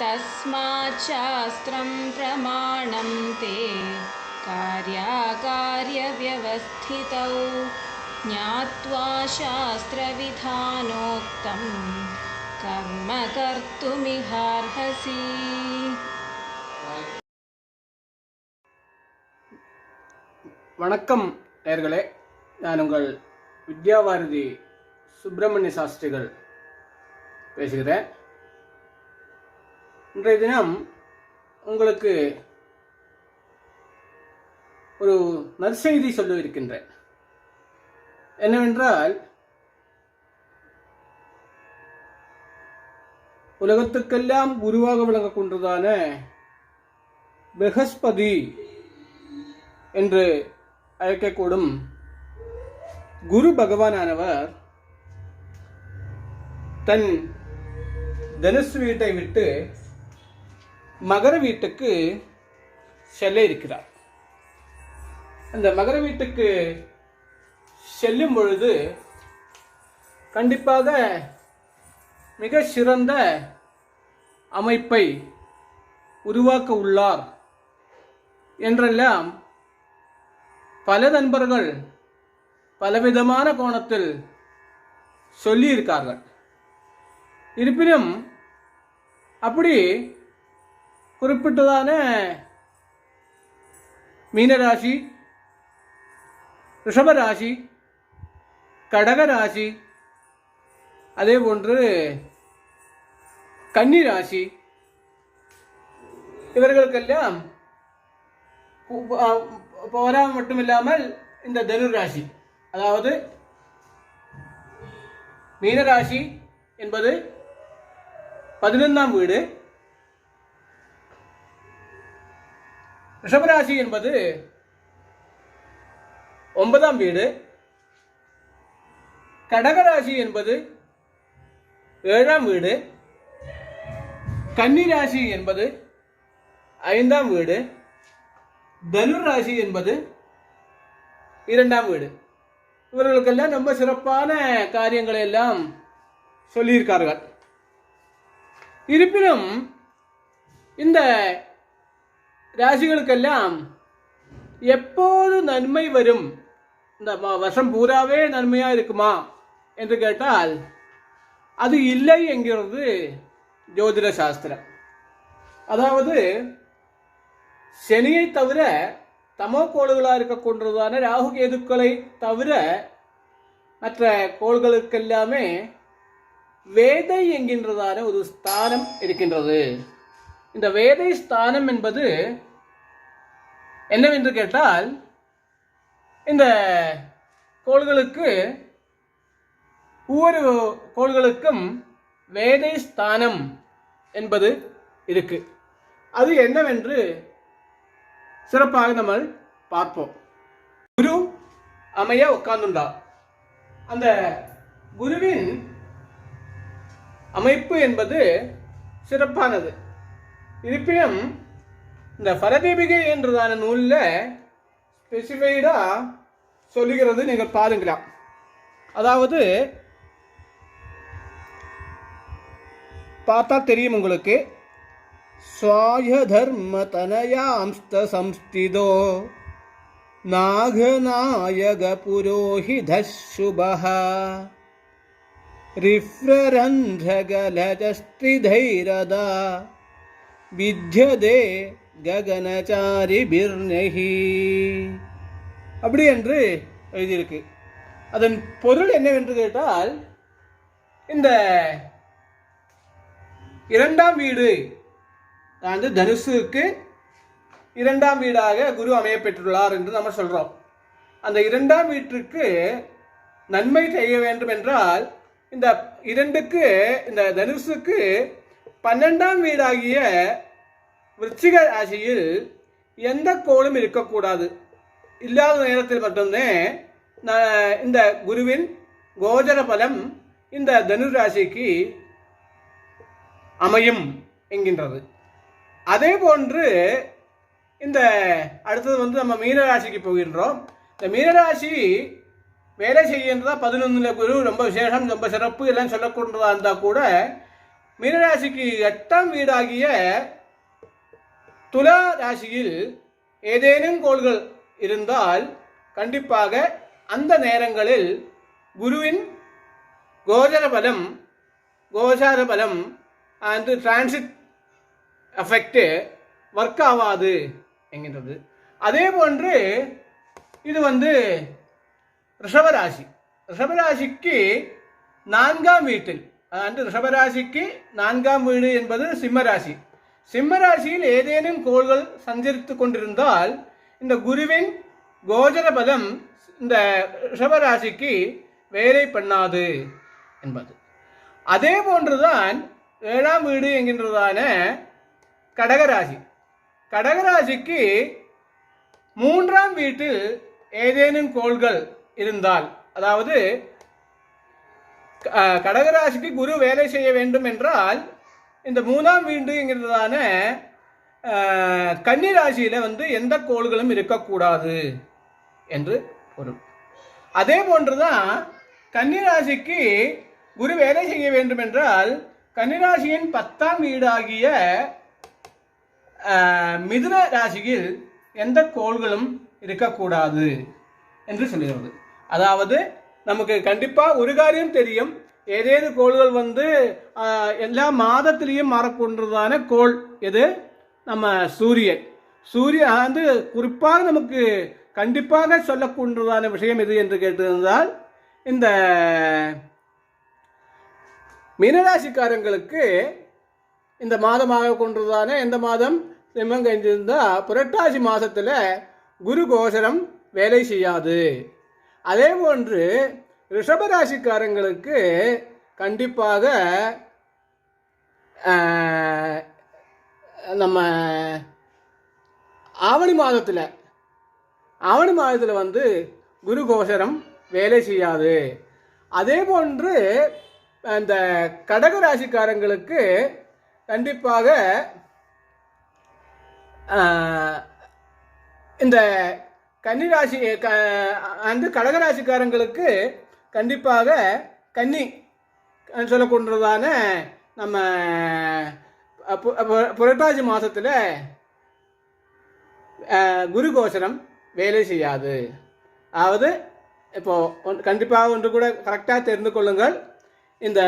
तस्माच्छास्त्रं प्रमाणं ते कार्याकार्यव्यवस्थितौ ज्ञात्वा शास्त्रविधानोक्तं कर्म कर्तुमिहार्हसि வணக்கம் நேர்களே நான் உங்கள் வித்யாபாரதி சுப்பிரமணிய சாஸ்திரிகள் பேசுகிறேன் இன்றைய தினம் உங்களுக்கு ஒரு நற்செய்தி சொல்ல இருக்கின்றேன். என்னவென்றால் உலகத்துக்கெல்லாம் குருவாக விளங்கக்கொண்டதான பிரகஸ்பதி என்று அழைக்கக்கூடும் குரு பகவானானவர் தன் தனுசு வீட்டை விட்டு மகர வீட்டுக்கு செல்ல இருக்கிறார். அந்த மகர வீட்டுக்கு செல்லும் பொழுது கண்டிப்பாக மிக சிறந்த அமைப்பை உருவாக்க உள்ளார் என்றெல்லாம் பல நண்பர்கள் பலவிதமான கோணத்தில் சொல்லியிருக்கார்கள். இருப்பினும் அப்படி குறிப்பிட்டதான மீனராசி ரிஷபராசி கடகராசி அதே போன்று கன்னிராசி இவர்களுக்கெல்லாம் பு- போரா மட்டும் இல்லாமல் இந்த தனுர் ராசி அதாவது மீனராசி என்பது பதினொன்றாம் வீடு ரிஷபராசி என்பது ஒன்பதாம் வீடு. கடகராசி என்பது ஏழாம் வீடு. கன்னிராசி என்பது ஐந்தாம் வீடு. தனுர் ராசி என்பது இரண்டாம் வீடு. இவர்களுக்கெல்லாம் ரொம்ப சிறப்பான காரியங்களை எல்லாம் சொல்லியிருக்கார்கள். இருப்பினும் இந்த ராசிகளுக்கெல்லாம் எப்போது நன்மை வரும்? இந்த வருஷம் பூராவே நன்மையாக இருக்குமா? என்று கேட்டால் அது இல்லை என்கிறது ஜோதிட சாஸ்திரம். அதாவது சனியை தவிர தமோ கோள்களாக இருக்கக்கூடியதான ராகு கேதுக்களை தவிர மற்ற கோள்களுக்கெல்லாமே வேதை என்கின்றதான ஒரு ஸ்தானம் இருக்கின்றது. இந்த வேதை ஸ்தானம் என்பது என்னவென்று கேட்டால் இந்த கோள்களுக்கு ஒவ்வொரு கோள்களுக்கும் வேதை ஸ்தானம் என்பது இருக்கு. அது என்னவென்று சிறப்பாக நம்ம பார்ப்போம். குரு அமைய உட்கார்ந்துண்டா. அந்த குருவின் அமைப்பு என்பது சிறப்பானது. இருப்பினும் இந்த ஃபரதீபிகை என்றதான நூலில் ஸ்பெசிஃபைடாக சொல்லுகிறது நீங்கள் பாருங்களாம். அதாவது பார்த்தா தெரியும் உங்களுக்கு. சுவாய தர்ம தனயாம்ஸ்த சம்ஸ்திதோ நாகநாயக புரோஹித சுபஹா ரிஃப்ரரந்தகலஜஸ்திதைரதா வித்யதே ககனச்சாரி பிர்னஹி அப்படி என்று எழுதியிருக்கு. அதன் பொருள் என்னவென்று கேட்டால் இந்த இரண்டாம் வீடு அதாவது தனுசுக்கு இரண்டாம் வீடாக குரு அமையப்பெற்றுள்ளார் என்று நம்ம சொல்கிறோம் அந்த இரண்டாம் வீட்டிற்கு நன்மை செய்ய வேண்டும் என்றால் இந்த இரண்டுக்கு இந்த தனுசுக்கு பன்னெண்டாம் வீடாகிய விருச்சிக ராசியில் எந்த கோளும் இருக்கக்கூடாது இல்லாத நேரத்தில் மட்டும்தான் இந்த குருவின் கோஜர பலம் இந்த தனுராசிக்கு அமையும் என்கின்றது அதே போன்று இந்த அடுத்தது வந்து நம்ம மீனராசிக்கு போகின்றோம் இந்த மீனராசி வேலை செய்கின்றதா பதினொன்றில் குரு ரொம்ப விசேஷம் ரொம்ப சிறப்பு எல்லாம் சொல்லக்கூடதாக இருந்தால் கூட மீனராசிக்கு எட்டாம் வீடாகிய துலா ராசியில் ஏதேனும் கோள்கள் இருந்தால் கண்டிப்பாக அந்த நேரங்களில் குருவின் கோச்சர பலம் கோசார பலம் அண்ட் டிரான்சிட் எஃபெக்ட் ஒர்க் ஆகாது என்கின்றது. அதே போன்று இது வந்து ரிஷபராசி. ரிஷபராசிக்கு நான்காம் வீட்டில் அதாவது ரிஷபராசிக்கு நான்காம் வீடு என்பது சிம்மராசி. சிம்மராசியில் ஏதேனும் கோள்கள் சஞ்சரித்து கொண்டிருந்தால் இந்த குருவின் கோஜர பலம் இந்த ரிஷபராசிக்கு வேலை பண்ணாது என்பது. அதே போன்றுதான் ஏழாம் வீடு என்கின்றதான கடகராசி. கடகராசிக்கு மூன்றாம் வீட்டில் ஏதேனும் கோள்கள் இருந்தால் அதாவது கடகராசிக்கு குரு வேலை செய்ய வேண்டும் என்றால் இந்த மூணாம் வீண்டுங்கிறதான கன்னிராசியில் வந்து எந்த கோள்களும் இருக்கக்கூடாது என்று பொருள். அதே போன்றுதான் கன்னிராசிக்கு குரு வேலை செய்ய வேண்டும் என்றால் கன்னிராசியின் பத்தாம் வீடாகிய மிதுன ராசியில் எந்த கோள்களும் இருக்கக்கூடாது என்று சொல்லுகிறது அதாவது நமக்கு கண்டிப்பாக ஒரு காரியம் தெரியும் ஏதேது கோள்கள் வந்து எல்லா மாதத்திலையும் மாறக்கொண்டதான கோள் எது? நம்ம சூரியன். சூரியன் வந்து குறிப்பாக நமக்கு கண்டிப்பாக சொல்லக்கூடியதான விஷயம் எது என்று கேட்டிருந்தால் இந்த மீனராசிக்காரங்களுக்கு இந்த மாதமாக கொண்டதான எந்த மாதம்? சிம்மம் கழிஞ்சிருந்தா புரட்டாசி மாதத்தில் குரு கோசரம் வேலை செய்யாது. அதே போன்று ரிஷபராசிக்காரங்களுக்கு கண்டிப்பாக நம்ம ஆவணி மாதத்தில் ஆவணி மாதத்தில் வந்து குரு கோசரம் வேலை செய்யாது. அதே போன்று அந்த கடக ராசிக்காரங்களுக்கு கண்டிப்பாக இந்த கன்னிராசி க அந்த கடகராசிக்காரங்களுக்கு கண்டிப்பாக கன்னி சொல்லக்கூடியதான நம்ம பு- புரட்டாசி மாதத்தில் குரு கோசரம் வேலை செய்யாது. அதாவது இப்போது ஒன்- கண்டிப்பாக ஒன்று கூட கரெக்டாக தெரிந்து கொள்ளுங்கள். இந்த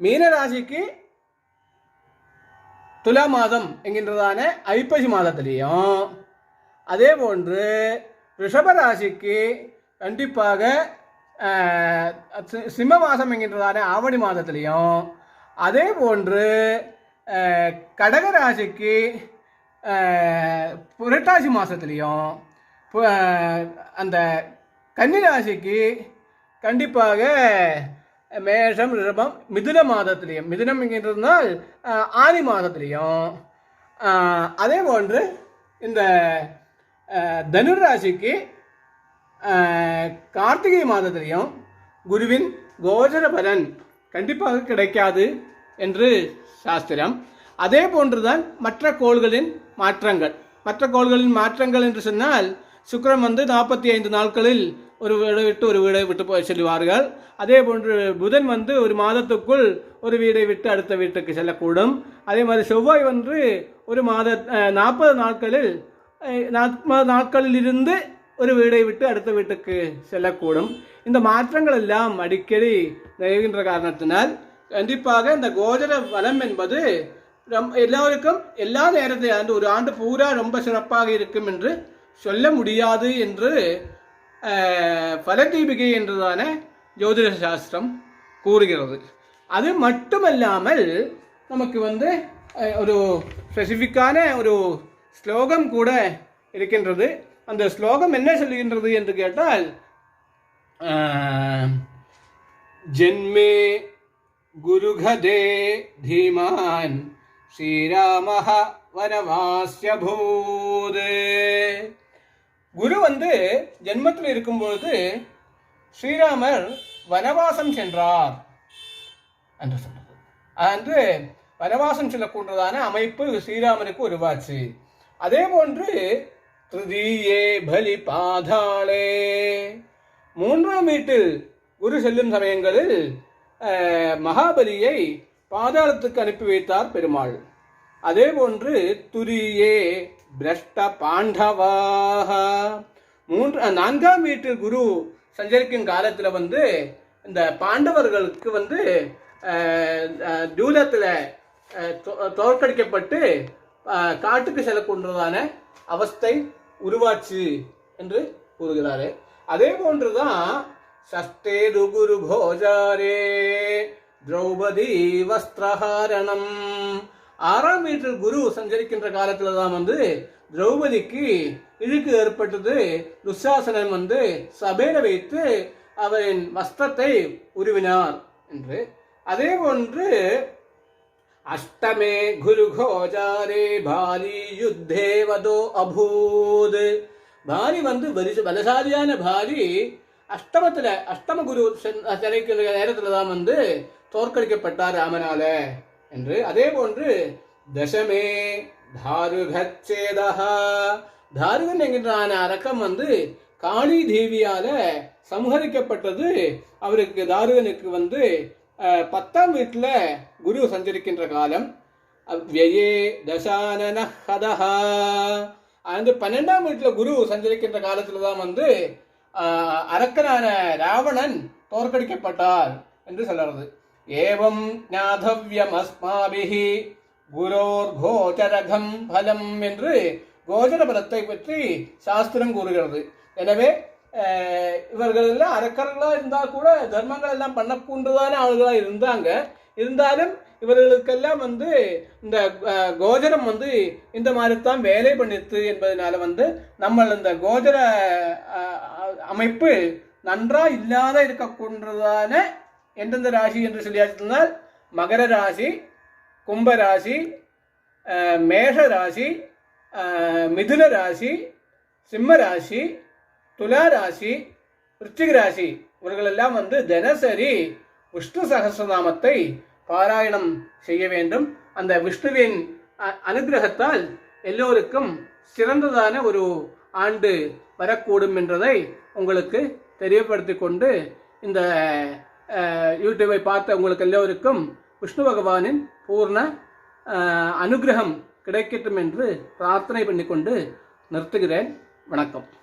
மீன ராசிக்கு துலா மாதம் என்கின்றதான ஐப்பசி மாதத்திலையும் அதே போன்று ரிஷப ராசிக்கு கண்டிப்பாக சிம்ம மாதம் என்கின்றதான ஆவணி மாதத்திலையும் அதே போன்று கடகராசிக்கு கடக ராசிக்கு புரட்டாசி மாதத்துலேயும் அந்த கன்னிராசிக்கு கண்டிப்பாக மேஷம் ரிஷபம் மிதுன மாதத்திலையும் மிதுனம் என்கின்றதுனால் ஆதி ஆனி மாதத்திலையும் அதே போன்று இந்த தனுராசிக்கு தனுர் ராசிக்கு கார்த்திகை மாதத்திலையும் குருவின் கோச்சர பலன் கண்டிப்பாக கிடைக்காது என்று சாஸ்திரம். அதே போன்றுதான் மற்ற கோள்களின் மாற்றங்கள். மற்ற கோள்களின் மாற்றங்கள் என்று சொன்னால் சுக்கிரன் வந்து நாற்பத்தி ஐந்து நாட்களில் ஒரு வீடை விட்டு ஒரு வீடை விட்டு போய் செல்வார்கள். அதே போன்று புதன் வந்து ஒரு மாதத்துக்குள் ஒரு வீடை விட்டு அடுத்த வீட்டுக்கு செல்லக்கூடும். அதே மாதிரி செவ்வாய் வந்து ஒரு மாத நாற்பது நாட்களில் நாற்பது நாட்களில் இருந்து ஒரு வீடை விட்டு அடுத்த வீட்டுக்கு செல்லக்கூடும் இந்த மாற்றங்கள் எல்லாம் அடிக்கடி நிகழ்கின்ற காரணத்தினால் கண்டிப்பாக இந்த கோஜர வளம் என்பது ரொம்ப எல்லோருக்கும் எல்லா நேரத்தையும் அந்த ஒரு ஆண்டு பூரா ரொம்ப சிறப்பாக இருக்கும் என்று சொல்ல முடியாது என்று பலதீபிகை என்றுதான ஜோதிட சாஸ்திரம் கூறுகிறது அது மட்டுமல்லாமல் நமக்கு வந்து ஒரு ஸ்பெசிஃபிக்கான ஒரு ஸ்லோகம் கூட இருக்கின்றது அந்த ஸ்லோகம் என்ன சொல்லுகின்றது என்று கேட்டால் ஜென்மே குருகதே தீமான் ஸ்ரீராமஹ வனவாசிய பூத் குரு வந்து ஜென்மத்தில் இருக்கும்பொழுது ஸ்ரீராமர் வனவாசம் சென்றார் என்று சொன்னது. அது வனவாசம் செல்லக்கூடியதான அமைப்பு ஸ்ரீராமனுக்கு உருவாச்சு. அதே போன்று திருதீயே பலி பாதாளே மூன்றாம் வீட்டில் குரு செல்லும் சமயங்களில் மகாபலியை பாதாளத்துக்கு அனுப்பி வைத்தார் பெருமாள். அதே போன்று துரியே பிரஷ்ட பாண்டவாக. மூன்று நான்காம் வீட்டில் குரு சஞ்சரிக்கும் காலத்தில் வந்து இந்த பாண்டவர்களுக்கு வந்து தூலத்தில் தோ- தோற்கடிக்கப்பட்டு காட்டுக்கு செல்லக்கூடியதான அவஸ்தை உருவாச்சு என்று கூறுகிறாரு. அதே போன்றுதான் சஷ்டே குரு போஜாரே திரௌபதி வஸ்திரஹாரணம். ஆறாம் வீட்டில் குரு சஞ்சரிக்கின்ற காலத்தில் தான் வந்து திரௌபதிக்கு இழுக்கு ஏற்பட்டது. துஷாசனன் வந்து சபையில வைத்து அவரின் வஸ்திரத்தை உருவினார் என்று. அதே போன்று अष्टमे குரு भारी युद्धे वदो अभूद பாரி வந்து பலிச- பலசாலியான பாரி அஷ்டமத்தில் அஷ்டம குரு சிறைக்கிற நேரத்தில் தான் வந்து தோற்கடிக்கப்பட்டார் ராமனால என்று அதே போன்று தசமே தாருகச்சேதா தாருகன் என்கின்றான அரக்கம் வந்து காளி தேவியால சம்ஹரிக்கப்பட்டது அவருக்கு தாருகனுக்கு வந்து பத்தாம் வீட்டில் குரு சஞ்சரிக்கின்ற காலம் வியே தசானன ஹதஹா. அந்த பன்னெண்டாம் வீட்டில் குரு சஞ்சரிக்கின்ற காலத்தில் தான் வந்து அரக்கனான ராவணன் தோற்கடிக்கப்பட்டார் என்று சொல்றது. ஏவம் ஞாதவ்யம் அஸ்மாபிஹி குரோர் கோச்சரகம் பலம் என்று கோச்சர பலத்தை பற்றி சாஸ்திரம் கூறுகிறது. எனவே இவர்கள் எல்லாம் அரக்கர்களா இருந்தால் கூட தர்மங்கள் எல்லாம் பண்ணக்கூண்டதான ஆளுகளாக இருந்தாங்க. இருந்தாலும் இவர்களுக்கெல்லாம் வந்து இந்த கோஜரம் வந்து இந்த மாதிரி தான் வேலை பண்ணித்து என்பதனால வந்து நம்ம இந்த கோஜர அமைப்பு நன்றா இல்லாத இருக்கக்கூன்றதான எந்தெந்த ராசி என்று சொல்லியாச்சுனால் மகர ராசி கும்ப ராசி மேஷ ராசி மிதுன ராசி சிம்ம ராசி துலா ராசி விருச்சிக ராசி இவர்களெல்லாம் வந்து தினசரி விஷ்ணு சகசிரநாமத்தை பாராயணம் செய்ய வேண்டும். அந்த விஷ்ணுவின் அ- அனுகிரகத்தால் எல்லோருக்கும் சிறந்ததான ஒரு ஆண்டு வரக்கூடும் என்றதை உங்களுக்கு தெரியப்படுத்திக் கொண்டு இந்த யூடியூபை பார்த்த உங்களுக்கு எல்லோருக்கும் விஷ்ணு பகவானின் பூர்ண அனுகிரகம் கிடைக்கட்டும் என்று பிரார்த்தனை பண்ணிக்கொண்டு நிறுத்துகிறேன். வணக்கம்.